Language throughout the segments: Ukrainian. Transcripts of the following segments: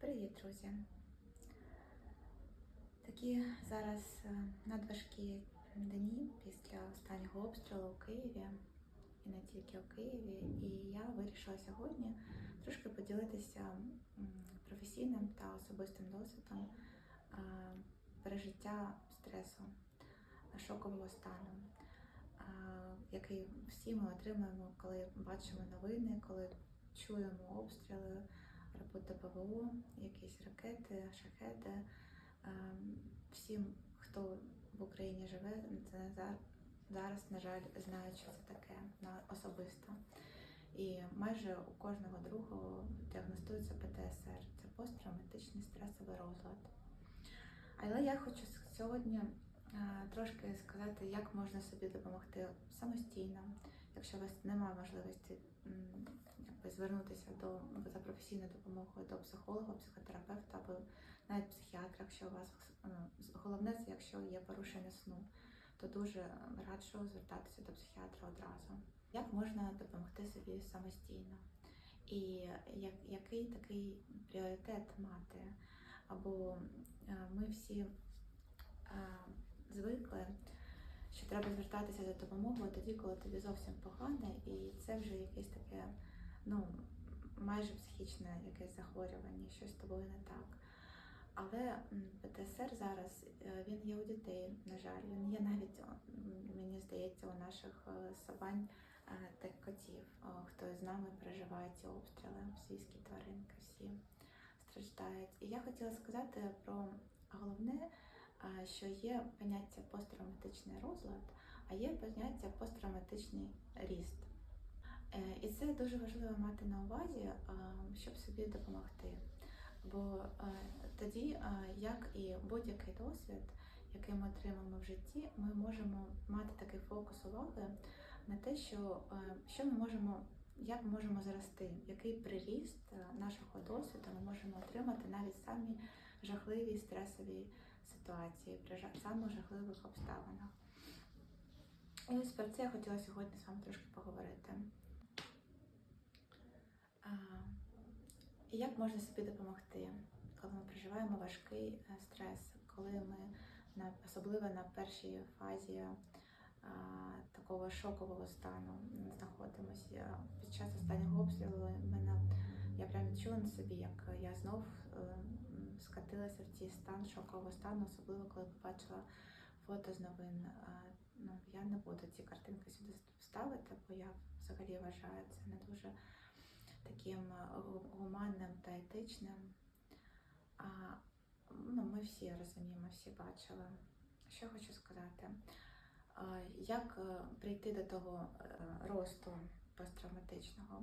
Привіт, друзі! Такі зараз е, надважкі дні після останнього обстрілу у Києві і не тільки у Києві. І я вирішила сьогодні трошки поділитися професійним та особистим досвідом е, пережиття стресу, шокового стану, е, який всі ми отримуємо, коли бачимо новини, коли чуємо обстріли робота ПВО, якісь ракети, шахеди. Ем, Всім, хто в Україні живе, це зараз, на жаль, знають, що це таке особисто. І майже у кожного другого діагностується ПТСР це посттравматичний стресовий розлад. Але я хочу сьогодні е, трошки сказати, як можна собі допомогти самостійно, якщо у вас немає можливості звернутися до за професійною допомогою до психолога, психотерапевта або навіть психіатра, якщо у вас ну, головне, це якщо є порушення сну, то дуже раджу звертатися до психіатра одразу. Як можна допомогти собі самостійно? І як, який такий пріоритет мати? Або е, ми всі е, звикли, що треба звертатися за допомогою тоді, коли тобі зовсім погано, і це вже якесь таке, ну майже психічне якесь захворювання, щось з тобою не так. Але ПТСР зараз е, він є у дітей, на жаль, він є навіть, мені здається, у наших е, собань е, та котів, хто з нами переживає ці обстріли, свійські тваринки, всі страждають. І я хотіла сказати про головне, що є поняття посттравматичний розлад, а є поняття посттравматичний ріст. Е, І це дуже важливо мати на увазі, е, щоб собі допомогти. Бо е, тоді, як і будь-який досвід, який ми отримаємо в житті, ми можемо мати такий фокус уваги на те, що, що ми можемо, як ми можемо зрости, який приріст нашого досвіду ми можемо отримати навіть самі жахливі стресові ситуації, при самих жахливих обставинах. І ось про це я хотіла сьогодні з вами трошки поговорити. А, як можна собі допомогти, коли ми переживаємо важкий е, стрес, коли ми особливо на першій фазі а, такого шокового стану знаходимося. Під час останнього обстрілу мене я прям відчула на собі, як я знов е, скатилася в цей стан шокового стану, особливо коли побачила фото з новин. Ну, я не буду ці картинки сюди вставити, бо я взагалі вважаю це не дуже таким е, гуманним та етичним. А, ну, ми всі розуміємо, всі бачили. Що хочу сказати? Як е, прийти до того е, росту посттравматичного?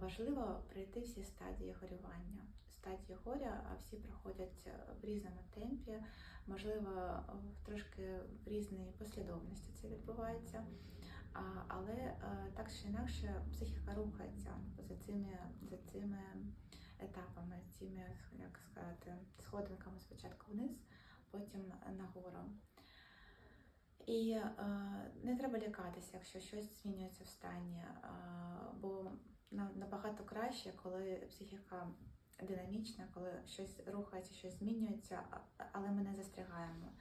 Важливо пройти всі стадії горювання. Стадії горя, всі проходять е, в різному темпі, можливо, трошки в різній послідовності це відбувається. Але е, так чи інакше психіка рухається за цими, за цими етапами, цими, як сказати, сходинками спочатку вниз, потім нагору. І е, не треба лякатися, якщо щось змінюється в стані, е, бо на- набагато краще, коли психіка динамічна, коли щось рухається, щось змінюється, але ми не застрягаємо.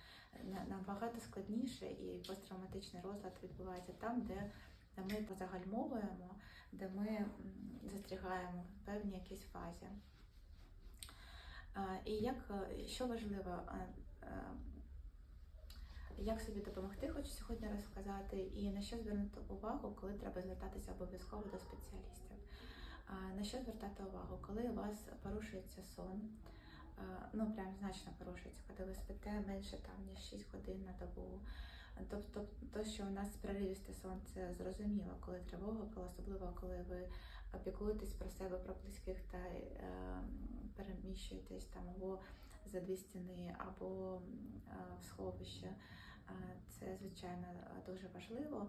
На- Набагато складніше і посттравматичний розлад відбувається там, де, ми загальмовуємо, де ми застрягаємо в певній якійсь фазі. І як що важливо, як собі допомогти, хочу сьогодні розказати, і на що звернути увагу, коли треба звертатися обов'язково до спеціалістів. На що звертати увагу, коли у вас порушується сон, ну прям значно порушується, коли ви спите менше там ніж 6 годин на добу. Тобто, то, що у нас проривісте сон, це зрозуміло, коли тривога, коли особливо коли ви піклуєтесь про себе, про близьких та е, переміщуєтесь там або за дві стіни, або е, в сховище. Е, Це звичайно е, дуже важливо.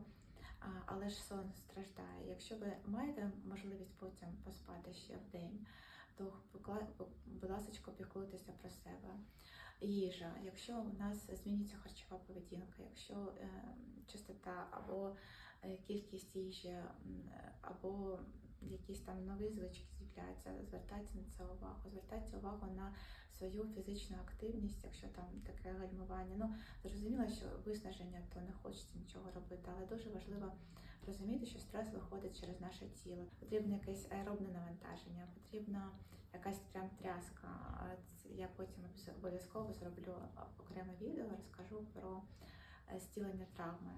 Але ж сон страждає. Якщо ви маєте можливість потім поспати ще в день, то будь ласка, піклуйтеся про себе. Їжа, якщо у нас змінюється харчова поведінка, якщо е, частота або е, кількість їжі, або якісь там нові звички з'являються, звертайте на це увагу, звертайте увагу на свою фізичну активність, якщо там таке гальмування. Ну зрозуміло, що виснаження, то не хочеться нічого робити, але дуже важливо розуміти, що стрес виходить через наше тіло. Потрібно якесь аеробне навантаження, потрібна якась прям тряска. Я потім обов'язково зроблю окреме відео, розкажу про е, зцілення травми.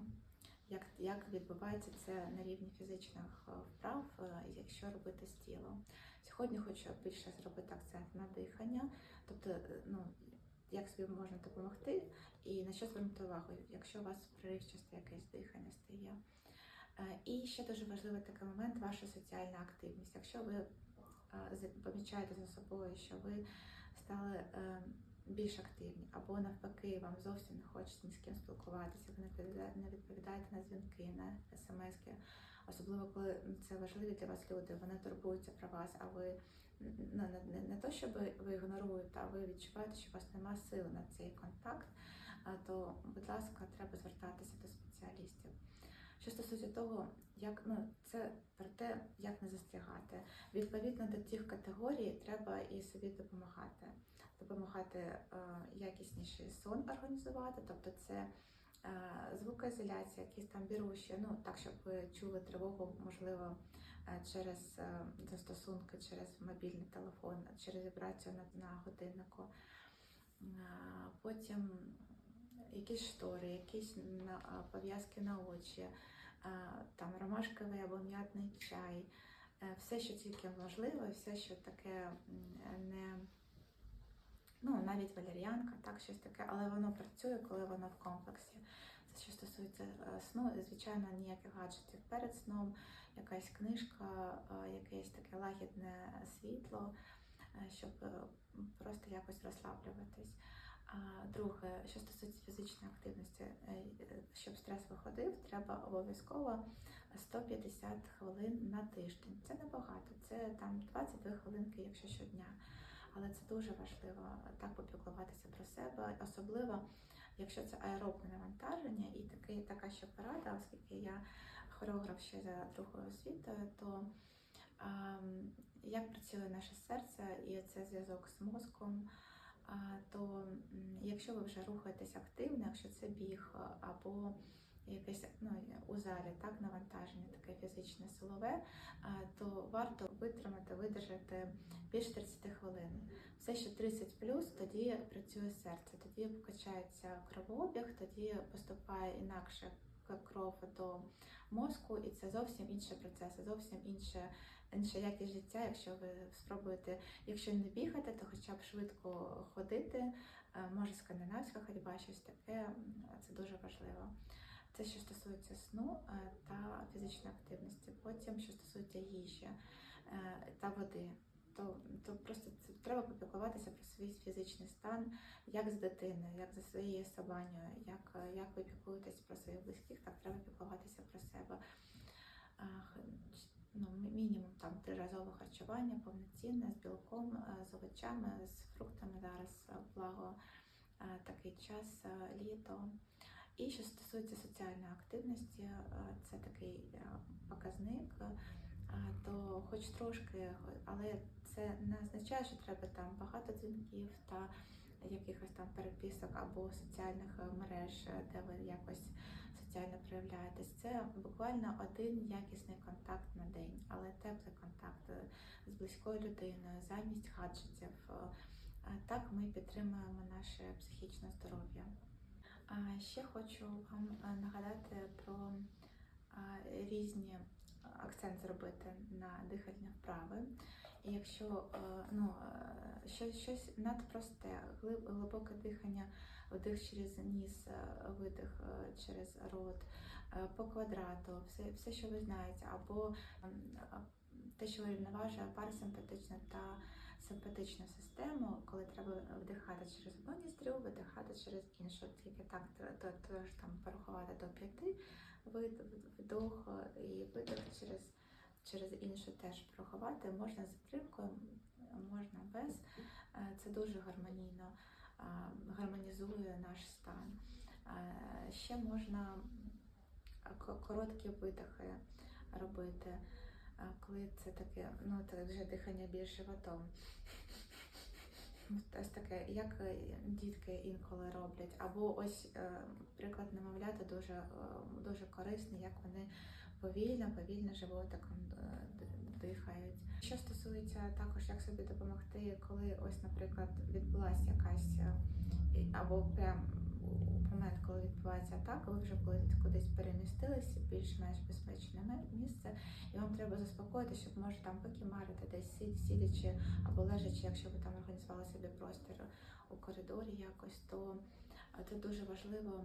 Як, як відбувається це на рівні фізичних е, вправ, е, якщо робити з тілом. Сьогодні хочу більше зробити акцент на дихання, тобто, е, ну, як собі можна допомогти і на що звернути увагу, якщо у вас проривчасте якесь дихання стає. Е, І ще дуже важливий такий момент ваша соціальна активність. Якщо ви е, помічаєте за собою, що ви стали е, більш активні, або навпаки, вам зовсім не хочеться ні з ким спілкуватися, ви не відповідаєте, на дзвінки, на смски, особливо коли це важливі для вас люди, вони турбуються про вас, а ви ну, не, не, то, щоб ви ігноруєте, а ви відчуваєте, що у вас немає сили на цей контакт, то, будь ласка, треба звертатися до спеціалістів. Що стосується того, як ну це про те, як не застрягати. Відповідно до тих категорій треба і собі допомагати. Допомагати е, якісніший сон організувати, тобто це е, звукоізоляція, якісь там біруші, ну так, щоб ви чули тривогу, можливо, е, через е, застосунки, через мобільний телефон, через вібрацію на, на годиннику. Потім якісь штори, якісь пов'язки на очі, там ромашковий або м'ятний чай, Е, все, що тільки можливо, все, що таке не ну, навіть валеріанка, так, щось таке, але воно працює, коли воно в комплексі. Це що стосується е, сну, звичайно, ніяких гаджетів перед сном, якась книжка, е, якесь таке лагідне світло, щоб просто якось розслаблюватись. Друге, що стосується фізичної активності, е, е, щоб стрес виходив, треба обов'язково 150 хвилин на тиждень. Це небагато, це там 22 хвилинки, якщо щодня. Але це дуже важливо так попіклуватися про себе, особливо якщо це аеробне навантаження, і такий, така ще порада, оскільки я хореограф ще за другою освітою, то ем, як працює наше серце і це зв'язок з мозком, то якщо ви вже рухаєтесь активно, якщо це біг або якесь ну, у залі так, навантаження, таке фізичне силове, то варто витримати, видержати більше 30 хвилин. Все, що 30 тоді працює серце, тоді покачається кровообіг, тоді поступає інакше кров до мозку, і це зовсім інші процеси, зовсім інше, інша якість життя. Якщо ви спробуєте, якщо не бігати, то хоча б швидко ходити, е, може скандинавська ходьба, щось таке, це дуже важливо. Це що стосується сну е, та фізичної активності. Потім, що стосується їжі е, та води, то, то просто це треба попіклуватися про свій фізичний стан, як з дитиною, як за своєю собаною, як, як ви піклуєтесь про своїх близьких, так треба піклуватися про себе. Ну, мінімум там триразове харчування, повноцінне з білком, е, з овочами, з фруктами зараз е, благо е, такий час літо. І що стосується соціальної активності, це такий показник, то хоч трошки, але це не означає, що треба там багато дзвінків та якихось там переписок або соціальних е, мереж, е, де ви якось соціально проявляєтесь. Це буквально один якісний контакт на день, але теплий контакт е, з близькою людиною, замість гаджетів. Так ми підтримуємо наше психічне здоров'я. Ще хочу вам нагадати про різні акцент зробити на дихальні вправи. І якщо е, ну, е, щось, щось надпросте, глибоке дихання, вдих через ніс, е, видих через рот, по квадрату, все, все, що ви знаєте, або ем, те, що рівноважує парасимпатичну та симпатичну систему, коли треба вдихати через одну ніздрю, видихати через іншу. Тільки так то, то, то там порахувати до п'яти вдох і видих через, через іншу теж порахувати. Можна з затримкою, можна без. Е, Це дуже гармонійно е, гармонізує наш стан. Е, Ще можна короткі видихи робити. коли це таке, ну це вже дихання більш животом. Ось таке, як е, дітки інколи роблять. Або ось е, приклад немовляти дуже, е, дуже корисний, як вони повільно, повільно животиком дихають. Що стосується також, як собі допомогти, коли ось, наприклад, відбулася якась або прям момент, коли відбувається атака, ви вже кудись перемістилися, більш-менш безпечне місце, і вам треба заспокоїти, щоб може там покімарити десь сид- сидячи або лежачи, якщо ви там організували собі простір у коридорі якось, то е, це дуже важливо,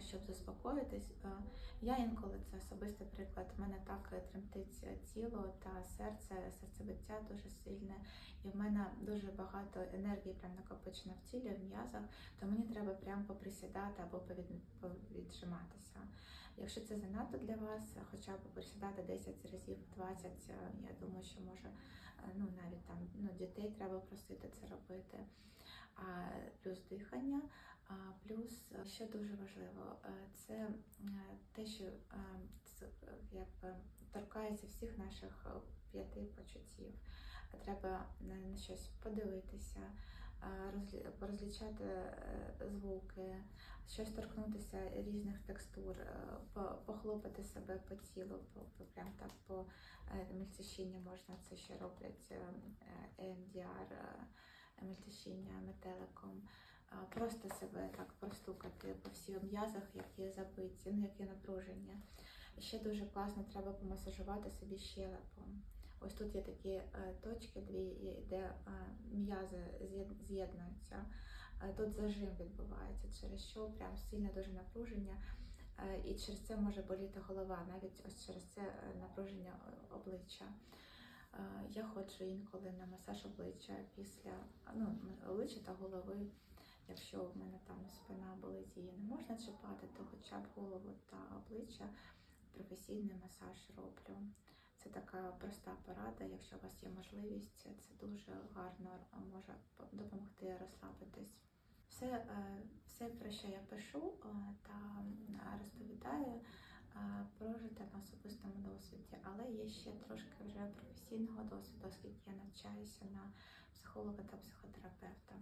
щоб заспокоїтись. Е, Я інколи це особистий приклад. У мене так е, тремтить е, тіло та серце, серцебиття дуже сильне, і в мене дуже багато енергії прям накопичено в тілі, в м'язах, то мені треба прям поприсідати або повід- повіджиматися. Якщо це занадто для вас, хоча б присідати 10 разів, 20, е, я думаю, що може е, ну навіть там ну, дітей треба просити це робити. А, плюс дихання, плюс е, що дуже важливо, е, це е, те, що якби торкається всіх наших п'яти почуттів. Треба на щось подивитися, розлі- порозлічати е, звуки, щось торкнутися різних текстур, похлопати себе по тілу, по, прям так по е, можна це ще роблять EMDR, мельтешіння метеликом. Просто себе так простукати по всіх м'язах, які забиті, ну які напруження. Ще дуже класно треба помасажувати собі щелепом. Ось тут є такі е, точки, дві, де е, м'язи з'єднуються. Е, Тут зажим відбувається, через що прям сильне дуже напруження. І через це може боліти голова, навіть ось через це напруження обличчя. Я ходжу інколи на масаж обличчя після ну, обличчя та голови. Якщо в мене там спина болить, її не можна чіпати, то хоча б голову та обличчя професійний масаж роблю. Це така проста порада. Якщо у вас є можливість, це дуже гарно може допомогти розслабитись. Все, е, все, про що я пишу е, та е, розповідаю, е, прожите на особистому досвіді, але є ще трошки вже професійного досвіду, оскільки я навчаюся на психолога та психотерапевта.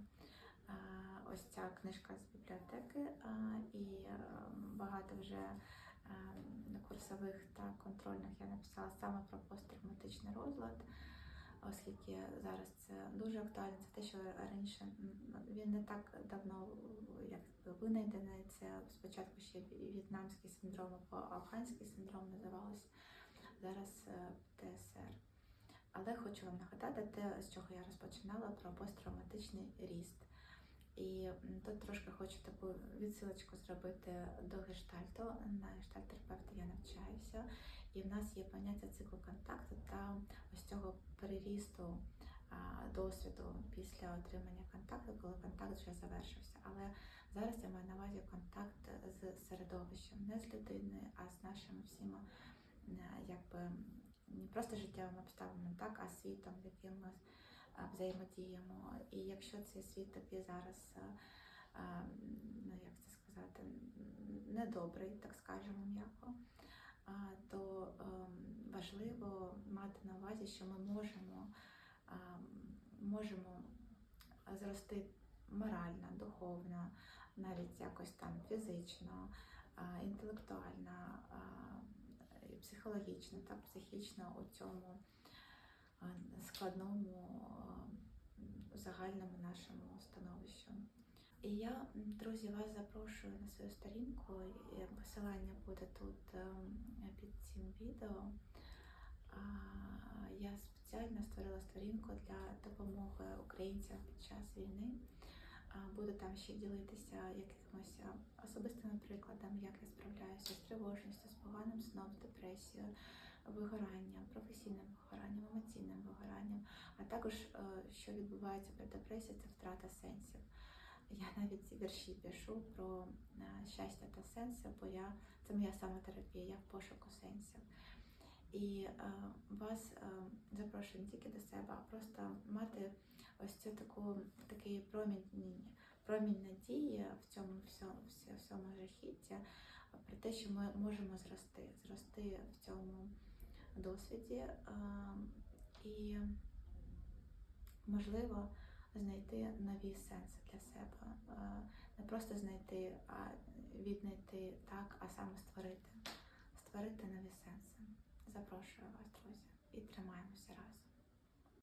Ось ця книжка з бібліотеки і е, багато вже е, курсових та контрольних я написала саме про посттравматичний розлад, оскільки зараз це дуже актуально. Це те, що раніше він не так давно як винайдений. Це спочатку ще в'єтнамський синдром або афганський синдром називалось. Зараз е, ТСР. Але хочу вам нагадати те, з чого я розпочинала про посттравматичний ріст. І тут трошки хочу таку відсилочку зробити до гештальту. На гештальт-терапевта я навчаюся, і в нас є поняття циклу контакту та ось цього перерісту досвіду після отримання контакту, коли контакт вже завершився. Але зараз я маю на увазі контакт з середовищем, не з людиною, а з нашими всіма якби не просто життєвими обставинами, так, а світом, в яким ми взаємодіємо. І якщо цей світ такий зараз, ну як це сказати, недобрий, так скажемо м'яко, то ем, важливо мати на увазі, що ми можемо, можемо зрости морально, духовно, навіть якось там фізично, інтелектуально, психологічно та психічно у цьому складному загальному нашому становищу. І я, друзі, вас запрошую на свою сторінку. Посилання буде тут ем, під цим відео. Я спеціально створила сторінку для допомоги українцям під час війни. Буду там ще ділитися якимось особистими прикладами, як я справляюся з тривожністю, з поганим сном, з депресією, вигоранням, професійним вигоранням, емоційним вигоранням, а також е, що відбувається при депресії, це втрата сенсів. Я навіть вірші пишу про е, щастя та сенси, бо я це моя самотерапія, я в пошуку сенсів. І е, вас е, запрошую не тільки до себе, а просто мати ось цю таку такий промінь, промінь надії в цьому всьому, всьому жахітті, про те, що ми можемо зрости, зрости в цьому досвіді і, можливо, знайти нові сенси для себе. Не просто знайти, а віднайти так, а саме створити. Створити нові сенси. Запрошую вас, друзі, і тримаємося разом.